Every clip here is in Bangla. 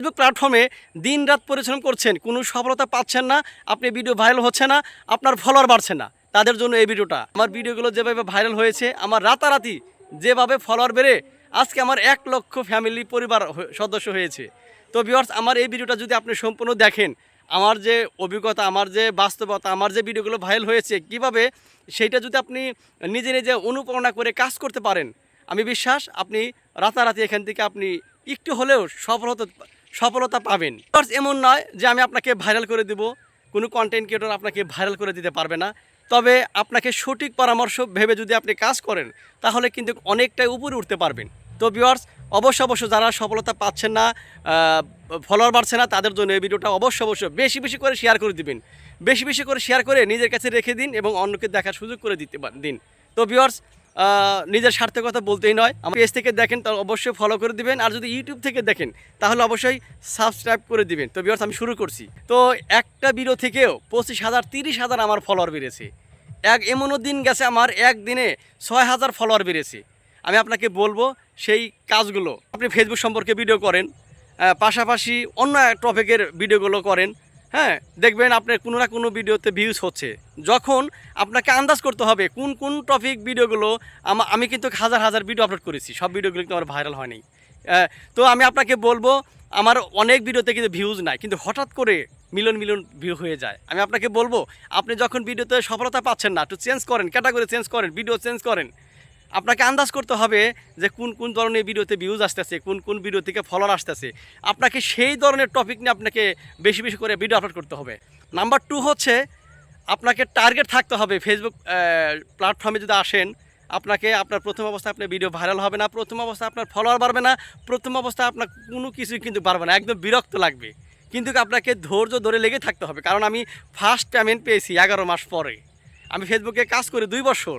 ফেসবুক প্ল্যাটফর্মে দিন রাত পরিশ্রম করছেন, কোনো সফলতা পাচ্ছেন না, আপনি ভিডিও ভাইরাল হচ্ছে না, আপনার ফলোয়ার বাড়ছে না। তাদের জন্য এই ভিডিওটা আমার ভিডিওগুলো যেভাবে ভাইরাল হয়েছে, আমার রাতারাতি যেভাবে ফলোয়ার বেড়ে, আজকে আমার এক লক্ষ ফ্যামিলি পরিবার সদস্য হয়েছে। তো ভিউয়ার্স আমার এই ভিডিওটা যদি আপনি সম্পূর্ণ দেখেন, আমার যে অভিজ্ঞতা, আমার যে বাস্তবতা, আমার যে ভিডিওগুলো ভাইরাল হয়েছে, কীভাবে সেইটা যদি আপনি নিজে নিজে অনুপ্রেরণা করে কাজ করতে পারেন, আমি বিশ্বাস, আপনি রাতারাতি এখান থেকে আপনি একটু হলেও সফলতা সফলতা পাবেন। এমন নয় যে আমি আপনাকে ভাইরাল করে দেব, কোনো কন্টেন্ট ক্রিয়েটর আপনাকে ভাইরাল করে দিতে পারবে না। তবে আপনাকে সঠিক পরামর্শ ভেবে যদি আপনি কাজ করেন, তাহলে কিন্তু অনেকটাই উপরে উঠতে পারবেন। তো ভিউয়ার্স অবশ্য অবশ্য যারা সফলতা পাচ্ছেন না ফলোয়ার বাড়ছে না, তাদের জন্য এই ভিডিওটা অবশ্য অবশ্য বেশি বেশি করে শেয়ার করে দিবেন। বেশি বেশি করে শেয়ার করে নিজের কাছে রেখে দিন এবং অন্যকে দেখার সুযোগ করে দিতে দিন। তো ভিউয়ার্স নিজের স্বার্থের কথা বলতেই নয়। আমার পেজ থেকে দেখেন, তাহলে অবশ্যই ফলো করে দিবেন। আর যদি ইউটিউব থেকে দেখেন, তাহলে অবশ্যই সাবস্ক্রাইব করে দিবেন। তো ভিউয়ার্স আমি শুরু করছি। তো একটা ভিডিও থেকেও পঁচিশ হাজার, তিরিশ হাজার আমার ফলোয়ার বেড়েছে। এক এমনও দিন গেছে আমার, একদিনে ছয় হাজার ফলোয়ার বেড়েছে। আমি আপনাকে বলব, সেই কাজগুলো। আপনি ফেসবুক সম্পর্কে ভিডিও করেন পাশাপাশি অন্য টপিকের ভিডিওগুলো করেন। হ্যাঁ দেখবেন আপনার কোনো না কোনো ভিডিওতে ভিউজ হচ্ছে। যখন আপনাকে আন্দাজ করতে হবে কোন কোন টপিক ভিডিওগুলো আমি কিন্তু হাজার হাজার ভিডিও আপলোড করেছি। সব ভিডিওগুলো কিন্তু আমার ভাইরাল হয়নি। তো আমি আপনাকে বলব, আমার অনেক ভিডিওতে কিন্তু ভিউজ নাই, কিন্তু হঠাৎ করে মিলন মিলন ভিউ হয়ে যায়। আমি আপনাকে বলব, আপনি যখন ভিডিওতে সফলতা পাচ্ছেন না, একটু চেঞ্জ করেন ক্যাটাগরি চেঞ্জ করেন ভিডিও চেঞ্জ করেন। আপনাকে আন্দাজ করতে হবে যে কোন কোন ধরনের ভিডিওতে ভিউজ আসতেছে, কোন কোন ভিডিও থেকে ফলোয়ার আসতেছে। আপনাকে সেই ধরনের টপিক নিয়ে আপনাকে বেশি বেশি করে ভিডিও আপলোড করতে হবে। নাম্বার টু হচ্ছে, আপনাকে টার্গেট থাকতে হবে ফেসবুক প্ল্যাটফর্মে যদি আসেন, আপনাকে আপনার প্রথম অবস্থায় আপনার ভিডিও ভাইরাল হবে না, প্রথম অবস্থায় আপনার ফলোয়ার বাড়বে না, প্রথম অবস্থায় আপনার কোনো কিছুই কিন্তু বাড়বে না, একদম বিরক্ত লাগবে। কিন্তু আপনাকে ধৈর্য ধরে লেগে থাকতে হবে। কারণ আমি ফার্স্ট পেমেন্ট পেয়েছি এগারো মাস পরে। আমি ফেসবুকে কাজ করি দুই বছর।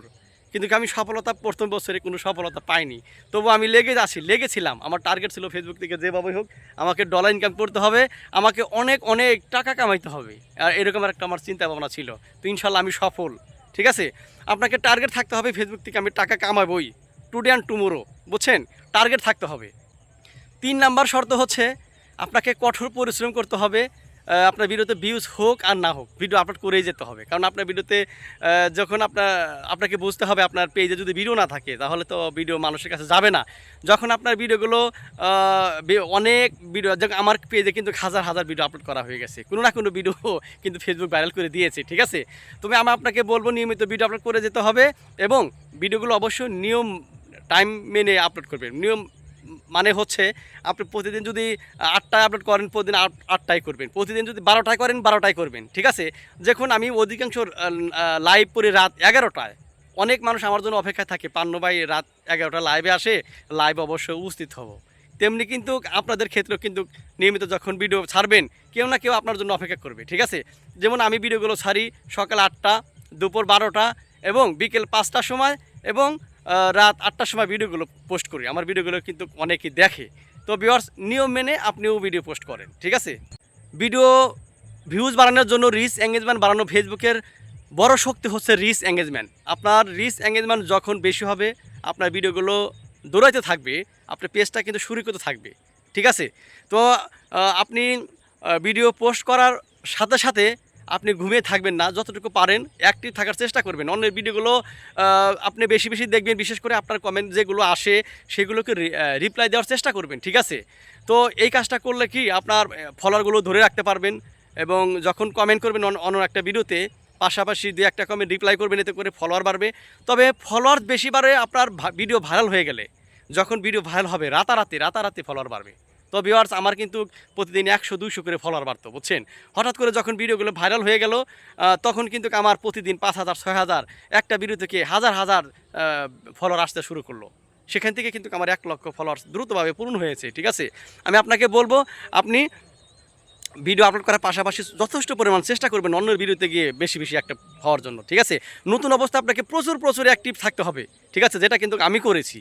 কিন্তু আমি সফলতা প্রথম বছরে কোনো সফলতা পাইনি? তবু আমি লেগে আছি, লেগেছিলাম। আমার টার্গেট ছিল ফেসবুক থেকে যেভাবে হোক, আমাকে ডলার ইনকাম করতে হবে, আমাকে অনেক অনেক টাকা কামাইতে হবে। আর এরকম একটা আমার চিন্তা ভাবনা ছিল। তো ইনশাল্লাহ আমি সফল। ঠিক আছে? আপনাকে টার্গেট থাকতে হবে ফেসবুক থেকে, আমি টাকা কামাবই। টুডে অ্যান্ড টুমোরো বুঝছেন? টার্গেট থাকতে হবে। তিন নাম্বার শর্ত হচ্ছে, আপনাকে কঠোর পরিশ্রম করতে হবে আপনার ভিডিওতে ভিউজ হোক আর না হোক ভিডিও আপলোড করেই যেতে হবে। কারণ আপনার ভিডিওতে যখন আপনার, আপনাকে বুঝতে হবে আপনার পেজে যদি ভিডিও না থাকে, তাহলে তো ভিডিও মানুষের কাছে যাবে না। যখন আপনার ভিডিওগুলো অনেক ভিডিও যখন আমার পেজে কিন্তু হাজার হাজার ভিডিও আপলোড করা হয়ে গেছে। কোনো না কোনো ভিডিও কিন্তু ফেসবুক ভাইরাল করে দিয়েছে, ঠিক আছে? তবে আমি আপনাকে বলব, নিয়মিত ভিডিও আপলোড করে যেতে হবে এবং ভিডিওগুলো অবশ্যই নিয়ম টাইম মেনে আপলোড করবেন। নিয়ম মানে হচ্ছে আপনি প্রতিদিন যদি আটটায় আপলোড করেন, প্রতিদিন আট- আটটায় করবেন। প্রতিদিন যদি বারোটায় করেন, বারোটায় করবেন, ঠিক আছে? যখন আমি অধিকাংশ লাইভ করি রাত এগারোটায়, অনেক মানুষ আমার জন্য অপেক্ষায় থাকে, পান্ন ভাই, রাত এগারোটা লাইভে আসে লাইভ অবশ্যই উপস্থিত হব। তেমনি কিন্তু আপনাদের ক্ষেত্রেও কিন্তু নিয়মিত যখন ভিডিও ছাড়বেন, কেউ না কেউ আপনার জন্য অপেক্ষা করবে, ঠিক আছে? যেমন আমি ভিডিওগুলো ছাড়ি সকাল আটটা, দুপুর বারোটা এবং বিকেল পাঁচটার সময় এবং রাত আটটার সময় ভিডিওগুলো পোস্ট করি। আমার ভিডিওগুলো কিন্তু অনেকেই দেখে। তো ভিউয়ার্স নিয়ম মেনে আপনিও ভিডিও পোস্ট করেন, ঠিক আছে? ভিডিও ভিউজ বাড়ানোর জন্য রিচ এঙ্গেজমেন্ট বাড়ানো ফেসবুকের বড় শক্তি হচ্ছে রিচ এঙ্গেজমেন্ট আপনার রিচ এঙ্গেজমেন্ট যখন বেশি হবে, আপনার ভিডিওগুলো দৌড়াইতে থাকবে, আপনার পেজটা কিন্তু সুরক্ষিত থাকবে, ঠিক আছে? তো আপনি ভিডিও পোস্ট করার সাথে সাথে আপনি ঘুমিয়ে থাকবেন না, যতটুকু পারেন অ্যাক্টিভ থাকার চেষ্টা করবেন। অন্যের ভিডিওগুলো আপনি বেশি বেশি দেখবেন, বিশেষ করে আপনার কমেন্ট যেগুলো আসে, সেগুলোকে রিপ্লাই দেওয়ার চেষ্টা করবেন, ঠিক আছে? তো এই কাজটা করলে কি আপনার ফলোয়ারগুলো ধরে রাখতে পারবেন এবং যখন কমেন্ট করবেন অন্য- একটা ভিডিওতে, পাশাপাশি দু একটা কমেন্ট রিপ্লাই করবেন, এতে করে ফলোয়ার বাড়বে। তবে ফলোয়ার বেশি বাড়ে আপনার ভিডিও ভাইরাল হয়ে গেলে। যখন ভিডিও ভাইরাল হবে, রাতারাতি রাতারাতি ফলোয়ার বাড়বে। তো ভিওয়ার্স আমার কিন্তু প্রতিদিন একশো, দুইশো করে ফলোয়ার বাড়তো, বুঝছেন? হঠাৎ করে যখন ভিডিওগুলো ভাইরাল হয়ে গেল তখন কিন্তু আমার প্রতিদিন পাঁচ হাজার, ছয় হাজার, একটা ভিডিও থেকে হাজার হাজার ফলোয়ার আসতে শুরু করল। সেখান থেকে কিন্তু আমার এক লক্ষ ফলোয়ার্স দ্রুতভাবে পূরণ হয়েছে, ঠিক আছে? আমি আপনাকে বলব, আপনি ভিডিও আপলোড করার পাশাপাশি যথেষ্ট পরিমাণ চেষ্টা করবেন অন্যের ভিডিওতে গিয়ে বেশি বেশি একটা হওয়ার জন্য, ঠিক আছে? নতুন অবস্থা আপনাকে প্রচুর প্রচুর অ্যাক্টিভ থাকতে হবে, ঠিক আছে? যেটা কিন্তু আমি করেছি।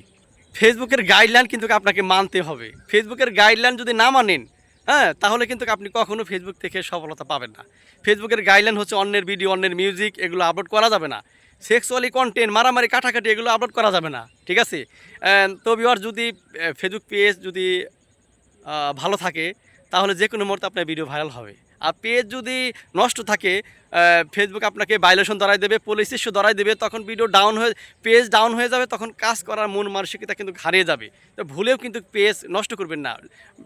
ফেসবুকের গাইডলাইন কিন্তু আপনাকে মানতে হবে। ফেসবুকের গাইডলাইন যদি না মানেন হ্যাঁ তাহলে কিন্তু আপনি কখনো ফেসবুক থেকে সফলতা পাবেন না। ফেসবুকের গাইডলাইন হচ্ছে অন্যের ভিডিও অন্যের মিউজিক এগুলো আপলোড করা যাবে না। সেক্সুয়ালি কন্টেন্ট মারামারি, কাটাকাটি এগুলো আপলোড করা যাবে না, ঠিক আছে? তো বিহার যদি ফেসবুক পেজ যদি ভালো থাকে, তাহলে যে কোনো মুহূর্তে আপনার ভিডিও ভাইরাল হবে। আর পেজ যদি নষ্ট থাকে ফেসবুক আপনাকে ভাইলেশন ধরাই দেবে পুলিশ ইস্যু ধরাই দেবে, তখন ভিডিও ডাউন হয়ে পেজ ডাউন হয়ে যাবে, তখন কাজ করার মন মানসিকতা কিন্তু হারিয়ে যাবে। তো ভুলেও কিন্তু পেজ নষ্ট করবেন না।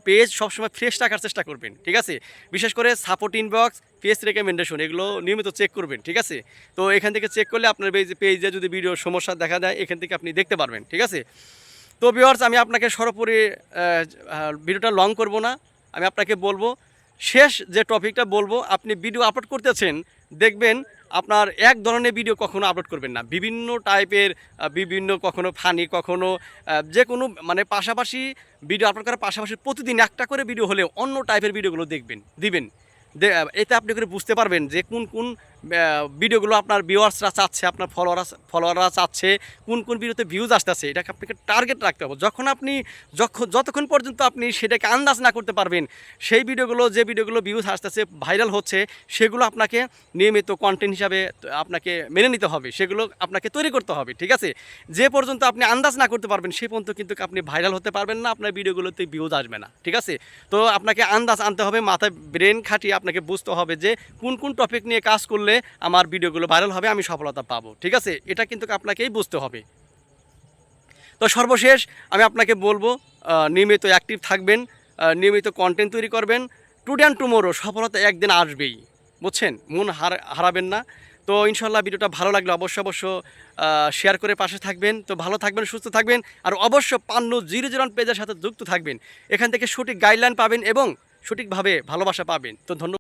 পেজ সবসময় ফ্রেশ রাখার চেষ্টা করবেন, ঠিক আছে? বিশেষ করে সাপোর্ট ইনবক্স পেজ রেকমেন্ডেশন এগুলো নিয়মিত চেক করবেন, ঠিক আছে? তো এখান থেকে চেক করলে আপনার পেজে যদি ভিডিও সমস্যা দেখা দেয়, এখান থেকে আপনি দেখতে পারবেন, ঠিক আছে? তো ভিওয়ার্স আমি আপনাকে সর্বোপরি ভিডিওটা লং করব না। আমি আপনাকে বলব শেষ যে টপিকটা বলব, আপনি ভিডিও আপলোড করতেছেন, দেখবেন আপনার এক ধরনের ভিডিও কখনো আপলোড করবেন না। বিভিন্ন টাইপের বিভিন্ন কখনো ফানি কখনো যে কোনো মানে পাশাপাশি ভিডিও আপলোড করার পাশাপাশি প্রতিদিন একটা করে ভিডিও হলে অন্য টাইপের ভিডিওগুলো দেখবেন, দিবেন। এতে আপনি করে বুঝতে পারবেন যে কোন কোন ভিডিওগুলো আপনার ভিউয়ার্সরা চাচ্ছে, আপনার ফলোয়ার ফলোয়াররা চাচ্ছে, কোন কোন ভিডিওতে ভিউজ আসতেছে, এটাকে আপনাকে টার্গেট রাখতে হবে। যখন আপনি যখন যতক্ষণ পর্যন্ত আপনি সেটাকে আন্দাজ না করতে পারবেন, সেই ভিডিওগুলো, যে ভিডিওগুলো ভিউজ আসতেছে ভাইরাল হচ্ছে, সেগুলো আপনাকে নিয়মিত কন্টেন্ট হিসাবে আপনাকে মেনে নিতে হবে, সেগুলো আপনাকে তৈরি করতে হবে, ঠিক আছে? যে পর্যন্ত আপনি আন্দাজ না করতে পারবেন সেই পর্যন্ত কিন্তু আপনি ভাইরাল হতে পারবেন না, আপনার ভিডিওগুলোতে ভিউজ আসবে না, ঠিক আছে? তো আপনাকে আন্দাজ আনতে হবে, মাথায় ব্রেন খাটিয়ে আপনাকে বুঝতে হবে যে কোন কোন টপিক নিয়ে কাজ করলে আমার ভিডিওগুলো ভাইরাল হবে, আমি সফলতা পাবো। ঠিক আছে? এটা কিন্তু আপনাকেই বুঝতে হবে। তো সর্বশেষ আমি আপনাকে বলব নিয়মিত অ্যাক্টিভ থাকবেন নিয়মিত কন্টেন্ট তৈরি করবেন। টুডে অ্যান্ড টুমোরো সফলতা একদিন আসবেই। বুঝছেন? মন হারাবেন না। তো ইনশাল্লাহ ভিডিওটা ভালো লাগলে অবশ্য অবশ্য শেয়ার করে পাশে থাকবেন। তো ভালো থাকবেন, সুস্থ থাকবেন। আর অবশ্য পান্ন জিরো জিরো পেজের সাথে যুক্ত থাকবেন। এখান থেকে সঠিক গাইডলাইন পাবেন এবং সঠিকভাবে ভালোবাসা পাবেন। তো ধন্যবাদ।